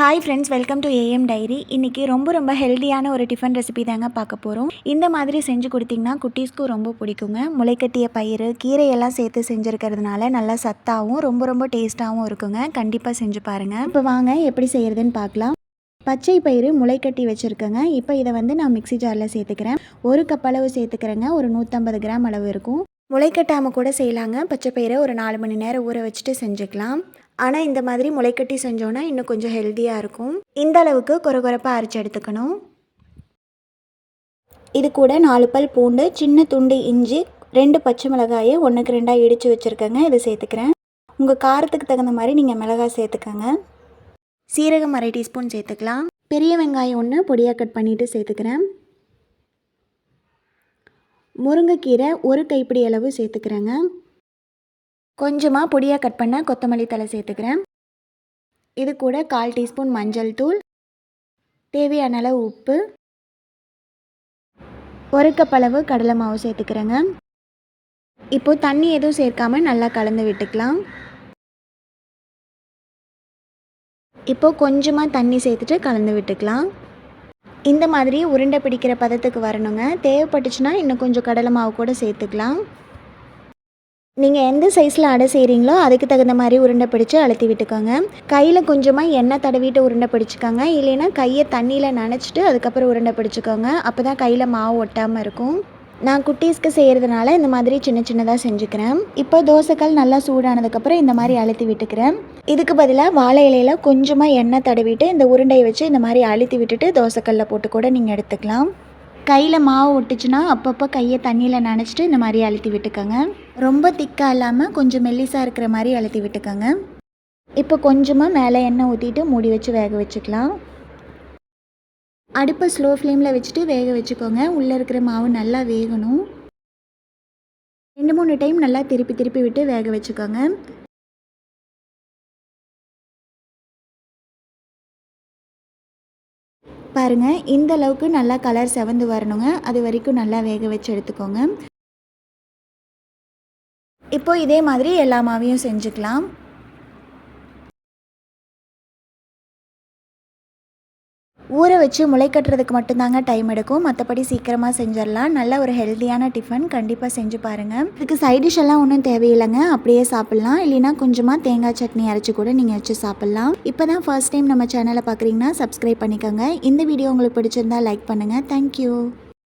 Hi friends welcome to AM diary இன்றைக்கி ரொம்ப ரொம்ப ஹெல்த்தியான ஒரு டிஃபன் ரெசிபி தாங்க பார்க்க போகிறோம் இந்த மாதிரி செஞ்சு கொடுத்தீங்கன்னா குட்டீஸ்க்கும் ரொம்ப பிடிக்குங்க. முளைக்கட்டிய பயிறு கீரையெல்லாம் சேர்த்து செஞ்சுருக்கிறதுனால நல்லா சத்தாகவும் ரொம்ப ரொம்ப டேஸ்ட்டாகவும் இருக்குங்க. கண்டிப்பாக செஞ்சு பாருங்கள் இப்போ வாங்க எப்படி செய்கிறதுன்னு பார்க்கலாம். பச்சை பயிறு முளைக்கட்டி வச்சுருக்கேங்க. இப்போ இதை வந்து நான் மிக்ஸி ஜாரில் சேர்த்துக்கிறேன். ஒரு கப் அளவு சேர்த்துக்கிறேங்க. ஒரு நூற்றம்பது கிராம் அளவு இருக்கும். முளைக்கட்டாமல் கூட செய்யலாங்க. பச்சை பயிரை ஒரு நாலு மணி நேரம் ஊற வச்சுட்டு செஞ்சுக்கலாம். ஆனால் இந்த மாதிரி முளைக்கட்டி செஞ்சோன்னா இன்னும் கொஞ்சம் ஹெல்த்தியாக இருக்கும். இந்த அளவுக்கு குறகுறப்பாக அரைச்சி எடுத்துக்கணும். இது கூட நாலு பல் பூண்டு சின்ன துண்டு இஞ்சி ரெண்டு பச்சை மிளகாயை ஒன்றுக்கு ரெண்டாக இடித்து வச்சுருக்கேங்க. இதை சேர்த்துக்கிறேன். உங்கள் காரத்துக்கு தகுந்த மாதிரி நீங்கள் மிளகாய் சேர்த்துக்கோங்க. சீரகம் அரை டீஸ்பூன் சேர்த்துக்கலாம். பெரிய வெங்காயம் ஒன்று பொடியாக கட் பண்ணிவிட்டு சேர்த்துக்கிறேன். முருங்கைக்கீரை ஒரு கைப்பிடி அளவு சேர்த்துக்கிறேங்க. கொஞ்சமாக பொடியாக கட் பண்ண கொத்தமல்லி தலை சேர்த்துக்கிறேன். இது கூட கால் டீஸ்பூன் மஞ்சள் தூள் தேவையான அளவு உப்பு ஒரு கப் அளவு கடலை மாவு சேர்த்துக்கிறேங்க. இப்போது தண்ணி எதுவும் சேர்க்காமல் நல்லா கலந்து விட்டுக்கலாம். இப்போது கொஞ்சமாக தண்ணி சேர்த்துட்டு கலந்து விட்டுக்கலாம். இந்த மாதிரி உருண்டை பிடிக்கிற பதத்துக்கு வரணுங்க. தேவைப்பட்டுச்சுன்னா இன்னும் கொஞ்சம் கடலை மாவு கூட சேர்த்துக்கலாம். நீங்கள் எந்த சைஸில் அடை செய்கிறீங்களோ அதுக்கு தகுந்த மாதிரி உருண்டை பிடிச்சி அழுத்தி விட்டுக்கோங்க. கையில் கொஞ்சமாக எண்ணெய் தடவிட்டு உருண்டை பிடிச்சிக்கோங்க. இல்லைன்னா கையை தண்ணியில் நனைச்சிட்டு அதுக்கப்புறம் உருண்டை பிடிச்சிக்கோங்க. அப்போ தான் கையில் மாவு ஒட்டாமல் இருக்கும். நான் குட்டீஸ்க்கு செய்கிறதுனால இந்த மாதிரி சின்ன சின்னதாக செஞ்சுக்கிறேன். இப்போ தோசைக்கல் நல்லா சூடானதுக்கப்புறம் இந்த மாதிரி அழுத்தி விட்டுக்கிறேன். இதுக்கு பதிலாக வாழை இலையில் கொஞ்சமாக எண்ணெய் தடவிட்டு இந்த உருண்டையை வச்சு இந்த மாதிரி அழுத்தி விட்டுட்டு தோசைக்கல்லில் போட்டு கூட நீங்கள் எடுத்துக்கலாம். கையில் மாவு ஒட்டுச்சுன்னா அப்பப்போ கையை தண்ணியில் நனைச்சிட்டு இந்த மாதிரி அழுத்தி விட்டுக்கோங்க. ரொம்ப திக்காக இல்லாமல் கொஞ்சம் மெல்லிசாக இருக்கிற மாதிரி அழுத்தி விட்டுக்கோங்க. இப்போ கொஞ்சமாக மேலே எண்ணெய் ஊற்றிட்டு மூடி வச்சு வேக வச்சுக்கலாம். அடுப்பை ஸ்லோ ஃப்ளேமில் வச்சுட்டு வேக வச்சுக்கோங்க. உள்ளே இருக்கிற மாவு நல்லா வேகணும். ரெண்டு மூணு டைம் நல்லா திருப்பி திருப்பி விட்டு வேக வச்சுக்கோங்க. பாருங்கள் இந்த அளவுக்கு நல்லா கலர் செவந்து வரணுங்க. அது வரைக்கும் நல்லா வேக வச்சு எடுத்துக்கோங்க. இப்போ இதே மாதிரி எல்லா மாவையும் செஞ்சுக்கலாம். ஊற வச்சு முளை கட்டுறதுக்கு மட்டும்தாங்க டைம் எடுக்கும். மற்றபடி சீக்கிரமாக செஞ்சிடலாம். நல்ல ஒரு ஹெல்த்தியான டிஃபன் கண்டிப்பாக செஞ்சு பாருங்கள் இதுக்கு சைடிஷ் எல்லாம் ஒன்றும் தேவையில்லைங்க. அப்படியே சாப்பிட்லாம். இல்லைனா கொஞ்சமாக தேங்காய் சட்னி அரைச்சி கூட நீங்கள் வச்சு சாப்பிட்லாம். இப்போ தான் ஃபர்ஸ்ட் டைம் நம்ம சேனலை பார்க்குறீங்கன்னா சப்ஸ்கிரைப் பண்ணிக்கோங்க. இந்த வீடியோ உங்களுக்கு பிடிச்சிருந்தா லைக் பண்ணுங்கள் தேங்க்யூ